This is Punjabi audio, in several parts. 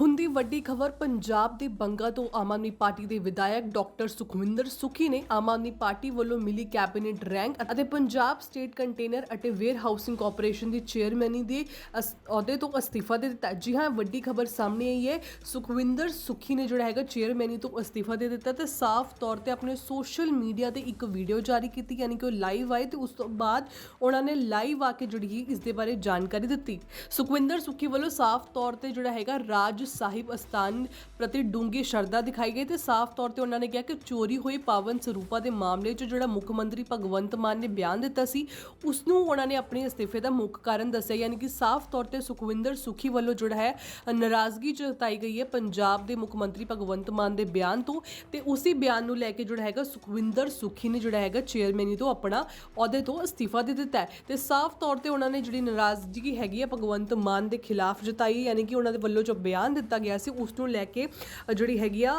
ਹੁੰਦੀ ਵੱਡੀ ਖਬਰ, ਪੰਜਾਬ ਦੇ ਬੰਗਾ ਤੋਂ ਆਮ ਆਦਮੀ ਪਾਰਟੀ ਦੇ ਵਿਧਾਇਕ ਡਾਕਟਰ ਸੁਖਵਿੰਦਰ ਸੁਖੀ ਨੇ ਆਮ ਆਦਮੀ ਪਾਰਟੀ ਵੱਲੋਂ ਮਿਲੀ ਕੈਬਨਿਟ ਰੈਂਕ ਅਤੇ ਪੰਜਾਬ ਸਟੇਟ ਕੰਟੇਨਰ ਅਤੇ ਵੇਅਰ ਹਾਊਸਿੰਗ ਕਾਰਪੋਰੇਸ਼ਨ ਦੀ ਚੇਅਰਮੈਨੀ ਦੇ ਅਸ- ਅਹੁਦੇ ਤੋਂ ਅਸਤੀਫਾ ਦੇ ਦਿੱਤਾ। ਜੀ ਹਾਂ, ਵੱਡੀ ਖਬਰ ਸਾਹਮਣੇ ਆਈ ਹੈ। ਸੁਖਵਿੰਦਰ ਸੁਖੀ ਨੇ ਜਿਹੜਾ ਹੈਗਾ ਚੇਅਰਮੈਨੀ ਤੋਂ ਅਸਤੀਫਾ ਦੇ ਦਿੱਤਾ ਤੇ ਸਾਫ਼ ਤੌਰ ਤੇ ਆਪਣੇ ਸੋਸ਼ਲ ਮੀਡੀਆ ਤੇ ਇੱਕ ਵੀਡੀਓ ਜਾਰੀ ਕੀਤੀ, ਯਾਨੀ ਕਿ ਉਹ ਲਾਈਵ ਆਏ ਤੇ ਉਸ ਤੋਂ ਬਾਅਦ ਉਹਨਾਂ ਨੇ ਲਾਈਵ ਆ ਕੇ ਜਿਹੜੀ ਹੈ ਇਸ ਦੇ ਬਾਰੇ ਜਾਣਕਾਰੀ ਦਿੱਤੀ। ਸੁਖਵਿੰਦਰ ਸੁਖੀ ਵੱਲੋਂ ਸਾਫ਼ ਤੌਰ ਤੇ ਜਿਹੜਾ ਹੈਗਾ ਰਾਜ ਸਾਹਿਬ ਅਸਥਾਨ ਪ੍ਰਤੀ ਡੂੰਗੀ ਸ਼ਰਧਾ ਦਿਖਾਈ ਗਈ ਤੇ ਸਾਫ਼ ਤੌਰ ਤੇ ਉਹਨਾਂ ਨੇ ਕਿਹਾ ਕਿ ਚੋਰੀ ਹੋਏ ਪਾਵਨ ਸਰੂਪਾ ਦੇ ਮਾਮਲੇ 'ਚ ਜਿਹੜਾ ਮੁੱਖ ਮੰਤਰੀ ਭਗਵੰਤ ਮਾਨ ਨੇ ਬਿਆਨ ਦਿੱਤਾ ਸੀ ਉਸ ਨੂੰ ਉਹਨਾਂ ਨੇ ਆਪਣੇ ਅਸਤੀਫੇ ਦਾ ਮੁੱਖ ਕਾਰਨ ਦੱਸਿਆ, ਯਾਨੀ ਕਿ ਸਾਫ਼ ਤੌਰ ਤੇ ਸੁਖਵਿੰਦਰ ਸੁਖੀ ਵੱਲੋਂ ਜਿਹੜਾ ਹੈ, ਨਾਰਾਜ਼ਗੀ ਜਤਾਈ ਗਈ ਹੈ ਪੰਜਾਬ ਦੇ ਮੁੱਖ ਮੰਤਰੀ ਭਗਵੰਤ ਮਾਨ ਦੇ ਬਿਆਨ ਤੋਂ ਤੇ ਉਸੇ ਬਿਆਨ ਨੂੰ ਲੈ ਕੇ ਜਿਹੜਾ ਹੈਗਾ ਸੁਖਵਿੰਦਰ ਸੁਖੀ ਨੇ ਜਿਹੜਾ ਹੈਗਾ ਚੇਅਰਮੈਨੀ ਤੋਂ ਆਪਣਾ ਅਹੁਦੇ ਤੋਂ ਅਸਤੀਫਾ ਦੇ ਦਿੱਤਾ ਹੈ ਤੇ ਸਾਫ਼ ਤੌਰ ਤੇ ਉਹਨਾਂ ਨੇ ਜਿਹੜੀ ਨਾਰਾਜ਼ਗੀ ਹੈਗੀ ਹੈ ਭਗਵੰਤ ਮਾਨ ਦੇ ਖਿਲਾਫ ਜਤਾਈ, ਯਾਨੀ ਕਿ ਉਹਨਾਂ ਦੇ ਵੱਲੋਂ ਜੋ ਬਿਆਨ ਦਿੱਤਾ ਗਿਆ ਸੀ, ਉਸ ਨੂੰ ਲੈ ਕੇ ਜਿਹੜੀ ਹੈਗੀ ਆ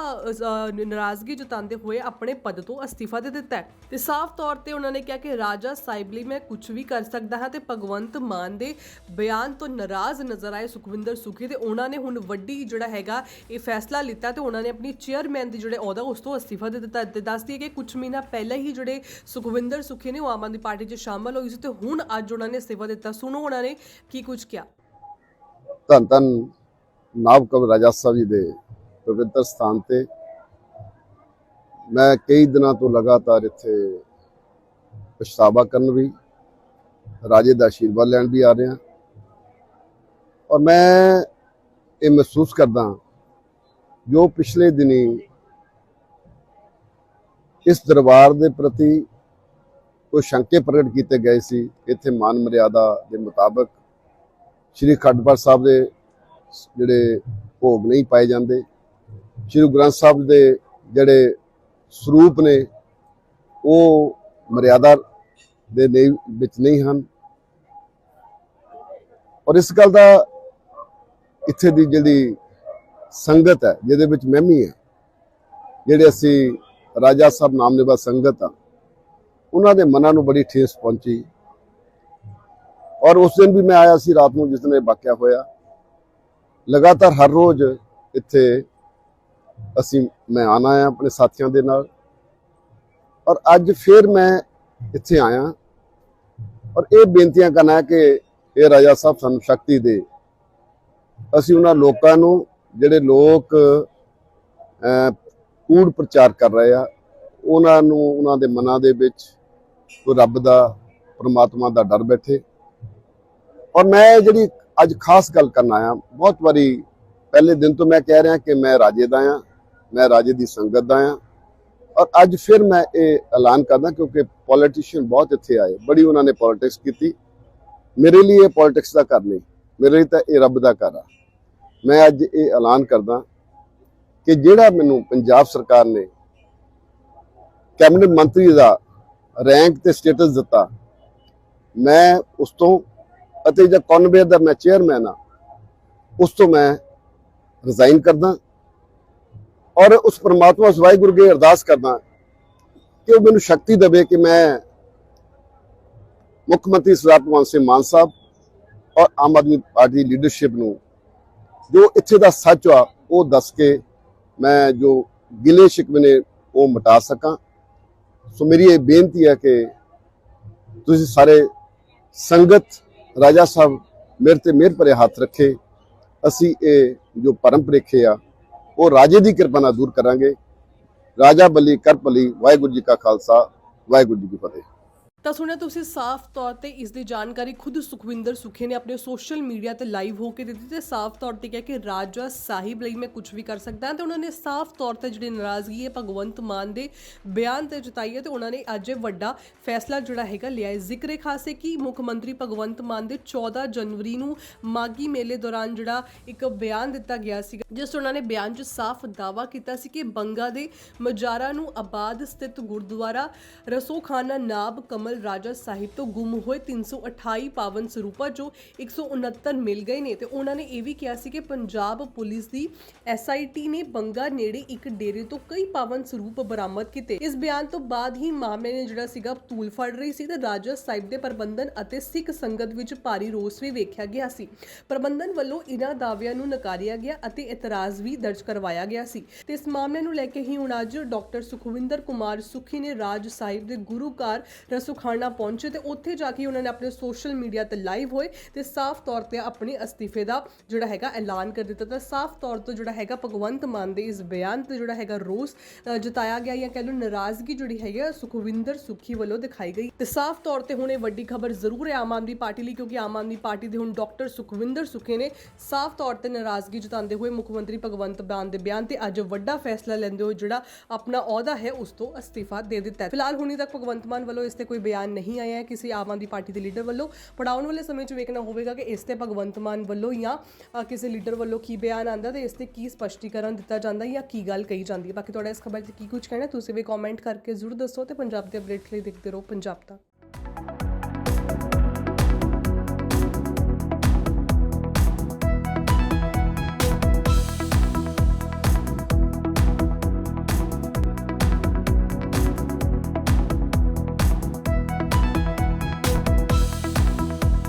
ਨਾਰਾਜ਼ਗੀ ਜਤਾਉਂਦੇ ਹੋਏ ਆਪਣੇ ਪਦ ਤੋਂ ਅਸਤੀਫਾ ਦੇ ਦਿੱਤਾ ਹੈ। ਤੇ ਸਾਫ਼ ਤੌਰ ਤੇ ਉਹਨਾਂ ਨੇ ਕਿਹਾ ਕਿ ਰਾਜਾ ਸਾਹਿਬ ਮੈਂ ਕੁਝ ਵੀ ਕਰ ਸਕਦਾ ਹਾਂ ਤੇ ਭਗਵੰਤ ਮਾਨ ਦੇ ਬਿਆਨ ਤੋਂ ਨਾਰਾਜ਼ ਨਜ਼ਰ ਆਏ ਸੁਖਵਿੰਦਰ ਸੁਖੀ ਤੇ ਉਹਨਾਂ ਨੇ ਹੁਣ ਵੱਡੀ ਜਿਹੜਾ ਹੈਗਾ ਇਹ ਫੈਸਲਾ ਲਿੱਤਾ ਤੇ ਉਹਨਾਂ ਨੇ ਆਪਣੀ ਚੇਅਰਮੈਨ ਦੀ ਜਿਹੜੇ ਅਹੁਦਾ ਉਸ ਤੋਂ ਅਸਤੀਫਾ ਦੇ ਦਿੱਤਾ ਤੇ ਦੱਸਦੀ ਹੈ ਕਿ ਕੁਝ ਮਹੀਨਾ ਪਹਿਲਾਂ ਹੀ ਜਿਹੜੇ ਸੁਖਵਿੰਦਰ ਸੁਖੀ ਨੇ ਉਹ ਆਮ ਆਦਮੀ ਪਾਰਟੀ 'ਚ ਸ਼ਾਮਲ ਹੋਈ ਸੀ ਤੇ ਹੁਣ ਅੱਜ ਉਹਨਾਂ ਨੇ ਅਸਤੀਫਾ ਦਿੱਤਾ। ਸੁਣੋ ਉਹਨਾਂ ਨੇ ਕੀ ਕੁਝ ਕਿਹਾ। ਧੰਨ ਧੰਨ ਨਾਬ ਕਬ ਰਾਜਾ ਸਾਹਿਬ ਜੀ ਦੇ ਪਵਿੱਤਰ ਸਥਾਨ ਤੇ ਮੈਂ ਕਈ ਦਿਨਾਂ ਤੋਂ ਲਗਾਤਾਰ ਇੱਥੇ ਪਛਤਾਵਾ ਕਰਨ ਵੀ, ਰਾਜੇ ਦਾ ਆਸ਼ੀਰਵਾਦ ਲੈਣ ਵੀ ਆ ਰਿਹਾ। ਔਰ ਮੈਂ ਇਹ ਮਹਿਸੂਸ ਕਰਦਾ ਜੋ ਪਿਛਲੇ ਦਿਨੀ ਇਸ ਦਰਬਾਰ ਦੇ ਪ੍ਰਤੀ ਕੋਈ ਸ਼ੰਕੇ ਪ੍ਰਗਟ ਕੀਤੇ ਗਏ ਸੀ, ਇੱਥੇ ਮਾਨ ਮਰਿਆਦਾ ਦੇ ਮੁਤਾਬਕ ਸ਼੍ਰੀ ਖੰਡਪਾਠ ਸਾਹਿਬ ਦੇ ਜਿਹੜੇ ਭੋਗ ਨਹੀਂ ਪਾਏ ਜਾਂਦੇ। ਸ਼੍ਰੀ ਗੁਰੂ ਗ੍ਰੰਥ ਸਾਹਿਬ ਦੇ ਜਿਹੜੇ ਸਰੂਪ ਨੇ, ਉਹ ਮਰਿਆਦਾ ਦੇ ਨਹੀਂ, ਵਿੱਚ ਨਹੀਂ ਹਨ। ਔਰ ਇਸ ਗੱਲ ਦਾ ਇੱਥੇ ਦੀ ਜਿਹੜੀ ਸੰਗਤ ਹੈ, ਜਿਹਦੇ ਵਿੱਚ ਮੈਂ ਵੀ ਹਾਂ, ਜਿਹੜੇ ਅਸੀਂ ਰਾਜਾ ਸਾਹਿਬ ਨਾਮ ਨਾਮਨੇਵਾ ਸੰਗਤ ਆ ਉਹਨਾਂ ਦੇ ਮਨਾਂ ਨੂੰ ਬੜੀ ਠੇਸ ਪਹੁੰਚੀ। ਔਰ ਉਸ ਦਿਨ ਵੀ ਮੈਂ ਆਇਆ ਸੀ, ਰਾਤ ਨੂੰ ਜਿਸ ਦਿਨ ਇਹ ਵਾਕਿਆ ਹੋਇਆ ਲਗਾਤਾਰ ਹਰ ਰੋਜ਼ ਇੱਥੇ ਅਸੀਂ, ਮੈਂ ਆਣਾ ਆ ਆਪਣੇ ਸਾਥੀਆਂ ਦੇ ਨਾਲ। ਔਰ ਅੱਜ ਫਿਰ ਮੈਂ ਇੱਥੇ ਆਇਆ। ਔਰ ਇਹ ਬੇਨਤੀਆਂ ਕਰਨਾ ਕਿ ਇਹ ਰਾਜਾ ਸਾਹਿਬ ਸਾਨੂੰ ਸ਼ਕਤੀ ਦੇ। ਅਸੀਂ ਉਹਨਾਂ ਲੋਕਾਂ ਨੂੰ, ਜਿਹੜੇ ਲੋਕ ਕੂੜ ਪ੍ਰਚਾਰ ਕਰ ਰਹੇ ਆ, ਉਹਨਾਂ ਨੂੰ ਉਹਨਾਂ ਦੇ ਮਨਾਂ ਦੇ ਵਿੱਚ ਕੋਈ ਰੱਬ ਦਾ, ਪਰਮਾਤਮਾ ਦਾ ਡਰ ਬੈਠੇ। ਔਰ ਮੈਂ ਜਿਹੜੀ ਅੱਜ ਖਾਸ ਗੱਲ ਕਰਨ ਆਇਆ। ਬਹੁਤ ਵਾਰੀ ਪਹਿਲੇ ਦਿਨ ਤੋਂ ਮੈਂ ਕਹਿ ਰਿਹਾ ਕਿ ਮੈਂ ਰਾਜੇ ਦਾ ਆ ਮੈਂ ਰਾਜੇ ਦੀ ਸੰਗਤ ਦਾ ਆ ਔਰ ਅੱਜ ਫਿਰ ਮੈਂ ਇਹ ਐਲਾਨ ਕਰਦਾ ਕਿਉਂਕਿ ਪੋਲੀਟੀਸ਼ੀਅਨ ਬਹੁਤ ਇੱਥੇ ਆਏ। ਬੜੀ ਉਹਨਾਂ ਨੇ ਪੋਲਿਟਿਕਸ ਕੀਤੀ। ਮੇਰੇ ਲਈ ਇਹ ਪੋਲਿਟਿਕਸ ਦਾ ਘਰ ਨਹੀਂ, ਮੇਰੇ ਲਈ ਤਾਂ ਇਹ ਰੱਬ ਦਾ ਘਰ ਆ। ਮੈਂ ਅੱਜ ਇਹ ਐਲਾਨ ਕਰਦਾ ਕਿ ਜਿਹੜਾ ਮੈਨੂੰ ਪੰਜਾਬ ਸਰਕਾਰ ਨੇ ਕੈਬਨਿਟ ਮੰਤਰੀ ਦਾ ਰੈਂਕ ਤੇ ਸਟੇਟਸ ਦਿੱਤਾ, ਮੈਂ ਉਸ ਤੋਂ ਅਤੇ ਜਿਹੜਾ ਕਨਵੇਅਰ ਦਾ ਮੈਂ ਚੇਅਰਮੈਨ ਆ, ਉਸ ਤੋਂ ਮੈਂ ਰਿਜ਼ਾਈਨ ਕਰਦਾ ਔਰ ਉਸ ਪਰਮਾਤਮਾ ਉਸ ਵਾਹਿਗੁਰੂ ਅੱਗੇ ਅਰਦਾਸ ਕਰਦਾ ਕਿ ਉਹ ਮੈਨੂੰ ਸ਼ਕਤੀ ਦੇਵੇ ਕਿ ਮੈਂ ਮੁੱਖ ਮੰਤਰੀ ਸਰਦਾਰ ਭਗਵੰਤ ਸਿੰਘ ਮਾਨ ਸਾਹਿਬ ਔਰ ਆਮ ਆਦਮੀ ਪਾਰਟੀ ਦੀ ਲੀਡਰਸ਼ਿਪ ਨੂੰ ਜੋ ਇੱਥੇ ਦਾ ਸੱਚ ਆ, ਉਹ ਦੱਸ ਕੇ ਮੈਂ ਜੋ ਗਿਲੇ ਸ਼ਿਕਵੇ ਨੇ ਉਹ ਮਿਟਾ ਸਕਾਂ। ਸੋ ਮੇਰੀ ਇਹ ਬੇਨਤੀ ਹੈ ਕਿ ਤੁਸੀਂ ਸਾਰੇ ਸੰਗਤ ਰਾਜਾ ਸਾਹਿਬ ਮੇਰੇ ਤੇ ਮਿਹਰ ਭਰੇ ਹੱਥ ਰੱਖੇ। ਅਸੀਂ ਇਹ ਜੋ ਪਰਮ ਭੁਲੇਖੇ ਆ, ਉਹ ਰਾਜੇ ਦੀ ਕਿਰਪਾ ਨਾਲ ਦੂਰ ਕਰਾਂਗੇ। ਰਾਜਾ ਬਲੀ, ਕਰ ਭਲੀ ਵਾਹਿਗੁਰੂ ਜੀ ਕਾ ਖਾਲਸਾ, ਵਾਹਿਗੁਰੂ ਜੀ ਕੀ ਫਤਿਹ। ਤਾਂ ਸੁਣਿਆ ਤੁਸੀਂ ਸਾਫ਼ ਤੌਰ ਤੇ ਇਸ ਦੀ ਜਾਣਕਾਰੀ ਖੁਦ ਸੁਖਵਿੰਦਰ ਸੁਖੇ ਨੇ ਆਪਣੇ ਸੋਸ਼ਲ ਮੀਡੀਆ ਤੇ ਲਾਈਵ ਹੋ ਕੇ ਦਿੱਤੀ ਤੇ ਸਾਫ਼ ਤੌਰ ਤੇ ਕਿਹਾ ਕਿ ਰਾਜਾ ਸਾਹਿਬ ਲਈ ਮੈਂ ਕੁਝ ਵੀ ਕਰ ਸਕਦਾ ਹਾਂ ਤੇ ਉਹਨਾਂ ਨੇ ਸਾਫ਼ ਤੌਰ ਤੇ ਜਿਹੜੀ ਨਾਰਾਜ਼ਗੀ ਹੈ ਭਗਵੰਤ ਮਾਨ ਦੇ ਬਿਆਨ ਤੇ ਜਤਾਈ ਹੈ ਤੇ ਉਹਨਾਂ ਨੇ ਅੱਜ ਇਹ ਵੱਡਾ ਫੈਸਲਾ ਜਿਹੜਾ ਹੈਗਾ ਲਿਆ ਹੈ। ਜ਼ਿਕਰੇ ਖਾਸੇ ਕਿ ਮੁੱਖ ਮੰਤਰੀ ਭਗਵੰਤ ਮਾਨ ਦੇ 14 ਜਨਵਰੀ ਨੂੰ ਮਾਗੀ ਮੇਲੇ ਦੌਰਾਨ ਜਿਹੜਾ ਇੱਕ ਬਿਆਨ ਦਿੱਤਾ ਗਿਆ ਸੀ, ਜਿਸ 'ਚ ਉਹਨਾਂ ਨੇ ਬਿਆਨ 'ਚ ਸਾਫ਼ ਦਾਵਾ ਕੀਤਾ ਸੀ ਕਿ ਬੰਗਾ ਦੇ ਮਜਾਰਾ ਨੂੰ ਆਬਾਦ ਸਥਿਤ ਗੁਰਦੁਆਰਾ ਰਸੋਖਾਨਾ ਨਾਬ ਕਮਲ ਕਮਲ ਰਾਜਾ ਸਾਹਿਬ ਤੋਂ ਗੁੰਮ ਹੋਏ 328 ਪਾਵਨ ਸਰੂਪਾਂ ਚੋਂ 169 ਮਿਲ ਗਏ ਨੇ ਤੇ ਉਹਨਾਂ ਨੇ ਇਹ ਵੀ ਕਿਹਾ ਸੀ ਕਿ ਪੰਜਾਬ ਪੁਲਿਸ ਦੀ ਐਸਆਈਟੀ ਨੇ ਬੰਗਾ ਨੇੜੇ ਇੱਕ ਡੇਰੇ ਤੋਂ ਕਈ ਪਾਵਨ ਸਰੂਪ ਬਰਾਮਦ ਕੀਤੇ। ਇਸ ਬਿਆਨ ਤੋਂ ਬਾਅਦ ਹੀ ਮਾਮਲੇ ਨੇ ਜਿਹੜਾ ਸੀਗਾ ਤੂਲ ਫੜ ਰਹੀ ਸੀ ਤੇ ਰਾਜਾ ਸਾਹਿਬ ਦੇ ਪ੍ਰਬੰਧਨ ਅਤੇ ਸਿੱਖ ਸੰਗਤ ਵਿੱਚ ਭਾਰੀ ਰੋਸ ਵੀ ਵੇਖਿਆ ਗਿਆ ਸੀ। ਪ੍ਰਬੰਧਨ ਵੱਲੋਂ ਇਹਨਾਂ ਦਾਅਵਿਆਂ ਨੂੰ ਨਕਾਰਿਆ ਗਿਆ ਅਤੇ ਇਤਰਾਜ਼ ਵੀ ਦਰਜ ਕਰਵਾਇਆ ਗਿਆ ਸੀ। ਤੇ ਇਸ ਮਾਮਲੇ ਨੂੰ ਲੈ ਕੇ ਹੀ ਹੁਣ ਅੱਜ ਡਾਕਟਰ ਸੁਖਵਿੰਦਰ ਕੁਮਾਰ ਸੁਖੀ ਨੇ ਰਾਜ ਸਾਹਿਬ ਦੇ ਗੁਰੂ ਘਰ ਰਸੂਖਾਨਾ ਪਹੁੰਚੇ ਤੇ ਉੱਥੇ ਜਾ ਕੇ ਉਹਨਾਂ ਨੇ ਆਪਣੇ ਸੋਸ਼ਲ ਮੀਡੀਆ ਤੇ ਲਾਈਵ ਹੋਏ ਤੇ ਸਾਫ਼ ਤੌਰ ਤੇ ਆਪਣੇ ਅਸਤੀਫੇ ਦਾ ਜਿਹੜਾ ਹੈਗਾ ਐਲਾਨ ਕਰ ਦਿੱਤਾ ਤਾਂ ਸਾਫ਼ ਤੌਰ ਤੋਂ ਜਿਹੜਾ ਹੈਗਾ ਭਗਵੰਤ ਮਾਨ ਦੇ ਇਸ ਬਿਆਨ ਤੇ ਜਿਹੜਾ ਹੈਗਾ ਰੋਸ ਅ, ਜਤਾਇਆ ਗਿਆ ਜਾਂ ਕਹਿ ਲਓ ਨਾਰਾਜ਼ਗੀ ਜਿਹੜੀ ਹੈਗੀ ਆ ਸੁਖਵਿੰਦਰ ਸੁਖੀ ਵੱਲੋਂ ਦਿਖਾਈ ਗਈ ਤੇ ਸਾਫ਼ ਤੌਰ ਤੇ ਹੁਣ ਇਹ ਵੱਡੀ ਖਬਰ ਜ਼ਰੂਰ ਹੈ ਆਮ ਆਦਮੀ ਪਾਰਟੀ ਲਈ ਕਿਉਂਕਿ ਆਮ ਆਦਮੀ ਪਾਰਟੀ ਦੇ ਹੁਣ ਡਾਕਟਰ ਸੁਖਵਿੰਦਰ ਸੁਖੀ ਨੇ ਸਾਫ਼ ਤੌਰ ਤੇ ਨਾਰਾਜ਼ਗੀ ਜਤਾਉਂਦੇ ਹੋਏ ਮੁੱਖ ਮੰਤਰੀ ਭਗਵੰਤ ਮਾਨ ਦੇ ਬਿਆਨ ਤੇ ਅੱਜ ਵੱਡਾ ਫੈਸਲਾ ਲੈਂਦੇ ਹੋਏ ਜਿਹੜਾ ਆਪਣਾ ਅਹੁਦਾ ਹੈ ਉਸ ਤੋਂ ਅਸਤੀਫਾ ਦੇ ਦਿੱਤਾ ਹੈ ਫਿਲਹਾਲ ਹੁਣੀ ਤੱਕ ਭਗਵੰਤ ਮਾਨ ਵੱਲੋਂ ਇਸ ਤੇ ਕੋਈ ਬਿਆਨ ਨਹੀਂ ਆਇਆ ਹੈ ਕਿਸੇ ਆਮ ਆਦਮੀ ਪਾਰਟੀ ਦੇ ਲੀਡਰ ਵੱਲੋਂ। ਪਰ ਆਉਣ ਵਾਲੇ ਸਮੇਂ 'ਚ ਵੇਖਣਾ ਹੋਵੇਗਾ ਕਿ ਇਸ ਤੇ ਭਗਵੰਤ ਮਾਨ ਵੱਲੋਂ ਜਾਂ ਅ, ਕਿਸੇ ਲੀਡਰ ਵੱਲੋਂ ਕੀ ਬਿਆਨ ਆਂਦਾ ਤੇ ਇਸ ਤੇ ਕੀ ਸਪਸ਼ਟੀਕਰਨ ਦਿੱਤਾ ਜਾਂਦਾ ਜਾਂ ਕੀ ਗੱਲ ਕਹੀ ਜਾਂਦੀ ਹੈ। ਬਾਕੀ ਤੁਹਾਡਾ ਇਸ ਖਬਰ ਤੇ ਕੀ ਕੁਝ ਕਹਿਣਾ ਤੁਸੀਂ ਵੀ ਕਮੈਂਟ ਕਰਕੇ ਜ਼ਰੂਰ ਦੱਸੋ ਤੇ ਪੰਜਾਬ ਦੇ ਅਪਡੇਟ ਲਈ ਦੇਖਦੇ ਰਹੋ ਪੰਜਾਬ ਦਾ